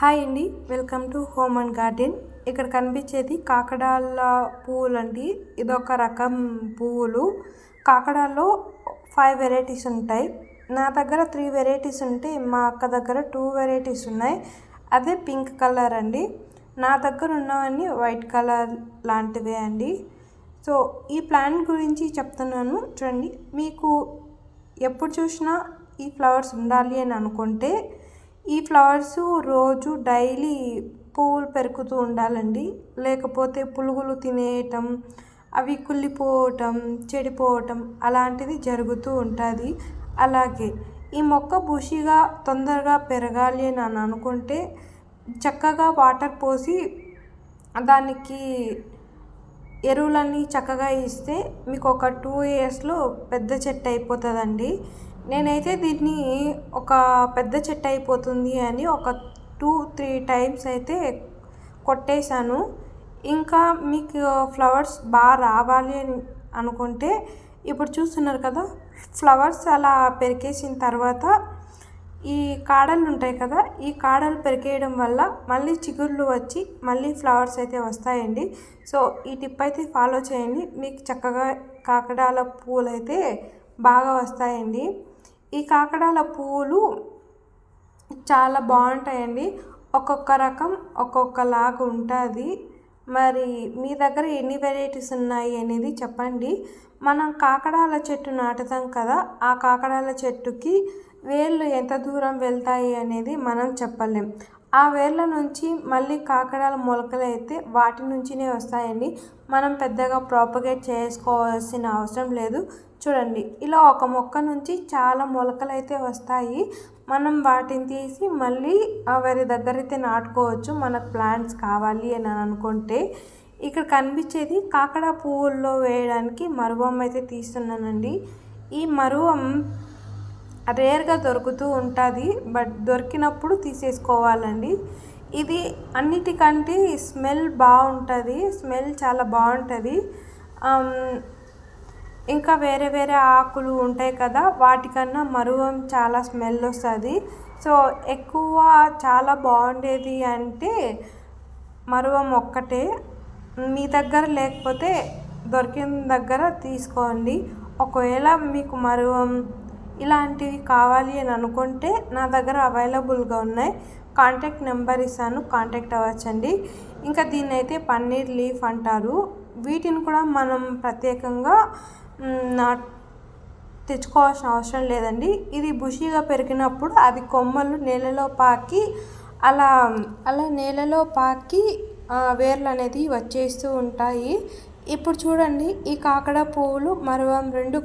Hi అండి. Welcome to home and garden. ఇక్కడ కనిపించేది కాకడాల పువ్వులు అండి ఇదొక రకం పువ్వులు కాకడాల్లో ఫైవ్ వెరైటీస్ ఉంటాయి. నా దగ్గర త్రీ వెరైటీస్ ఉంటే మా అక్క దగ్గర టూ వెరైటీస్ ఉన్నాయి. అదే పింక్ కలర్ అండి. నా దగ్గర ఉన్నవన్నీ వైట్ కలర్ లాంటివే అండి. సో ఈ ప్లాంట్ గురించి చెప్తున్నాను చూడండి. మీకు ఎప్పుడు చూసినా ఈ ఫ్లవర్స్ ఉండాలి అని అనుకుంటే ఈ ఫ్లవర్స్ రోజు డైలీ పువ్వులు పెరుకుతూ ఉండాలండి. లేకపోతే పులుగులు తినేయటం అవి కుళ్ళిపోవటం చెడిపోవటం అలాంటిది జరుగుతూ ఉంటుంది. అలాగే ఈ మొక్క బుషిగా తొందరగా పెరగాలి అని అనుకుంటే చక్కగా వాటర్ పోసి దానికి ఎరువులన్నీ చక్కగా ఇస్తే మీకు ఒక టూ ఇయర్స్లో పెద్ద చెట్టు అయిపోతుందండి. నేనైతే దీన్ని ఒక పెద్ద చెట్టు అయిపోతుంది అని ఒక టూ త్రీ టైమ్స్ అయితే కొట్టేశాను. ఇంకా మీకు ఫ్లవర్స్ బాగా రావాలి అని అనుకుంటే ఇప్పుడు చూస్తున్నారు కదా ఫ్లవర్స్ అలా పెరికేసిన తర్వాత ఈ కాడలు ఉంటాయి కదా ఈ కాడలు పెరికేయడం వల్ల మళ్ళీ చిగుర్లు వచ్చి మళ్ళీ ఫ్లవర్స్ అయితే వస్తాయండి. సో ఈ టిప్ అయితే ఫాలో చేయండి. మీకు చక్కగా కాకడాల పూలు అయితే బాగా వస్తాయండి. ఈ కాకడాల పువ్వులు చాలా బాగుంటాయండి. ఒక్కొక్క రకం ఒక్కొక్కలాగా ఉంటుంది. మరి మీ దగ్గర ఎన్ని వెరైటీస్ ఉన్నాయి అనేది చెప్పండి. మనం కాకడాల చెట్టు నాటుతాం కదా ఆ కాకడాల చెట్టుకి వేర్లు ఎంత దూరం వెళ్తాయి అనేది మనం చెప్పలేం. ఆ వేర్ల నుంచి మళ్ళీ కాకడాల మొలకలు అయితే వాటి నుంచినే వస్తాయండి. మనం పెద్దగా ప్రాపగేట్ చేసుకోవాల్సిన అవసరం లేదు. చూడండి ఇలా ఒక మొక్క నుంచి చాలా మొలకలు అయితే వస్తాయి. మనం వాటిని తీసి మళ్ళీ వారి దగ్గర అయితే నాటుకోవచ్చు. మనకు ప్లాంట్స్ కావాలి అని అనుకుంటే. ఇక్కడ కనిపించేది కాకడ పువ్వుల్లో వేయడానికి మరువం అయితే తీస్తున్నానండి. ఈ మరువం రేర్గా దొరుకుతూ ఉంటుంది బట్ దొరికినప్పుడు తీసేసుకోవాలండి. ఇది అన్నిటికంటే స్మెల్ బాగుంటుంది స్మెల్ చాలా బాగుంటుంది. ఇంకా వేరే వేరే ఆకులు ఉంటాయి కదా వాటికన్నా మరువం చాలా స్మెల్ వస్తుంది. సో ఎక్కువ చాలా బాగుండేది అంటే మరువం ఒక్కటే. మీ దగ్గర లేకపోతే దొరికిన దగ్గర తీసుకోండి. ఒకవేళ మీకు మరువం ఇలాంటివి కావాలి అని అనుకుంటే నా దగ్గర అవైలబుల్గా ఉన్నాయి. కాంటాక్ట్ నెంబర్ ఇస్తాను కాంటాక్ట్ అవ్వచ్చండి. ఇంకా దీన్ని అయితే పన్నీర్ లీఫ్ అంటారు. వీటిని కూడా మనం ప్రత్యేకంగా నా తెచ్చుకోవాల్సిన అవసరం లేదండి. ఇది బుషీగా పెరిగినప్పుడు అది కొమ్మలు నేలలో పాకి అలా అలా నేలలో పాకి వేర్లు అనేది వచ్చేస్తూ ఉంటాయి. ఇప్పుడు చూడండి ఈ కాకడ పువ్వులు మరువం రెండు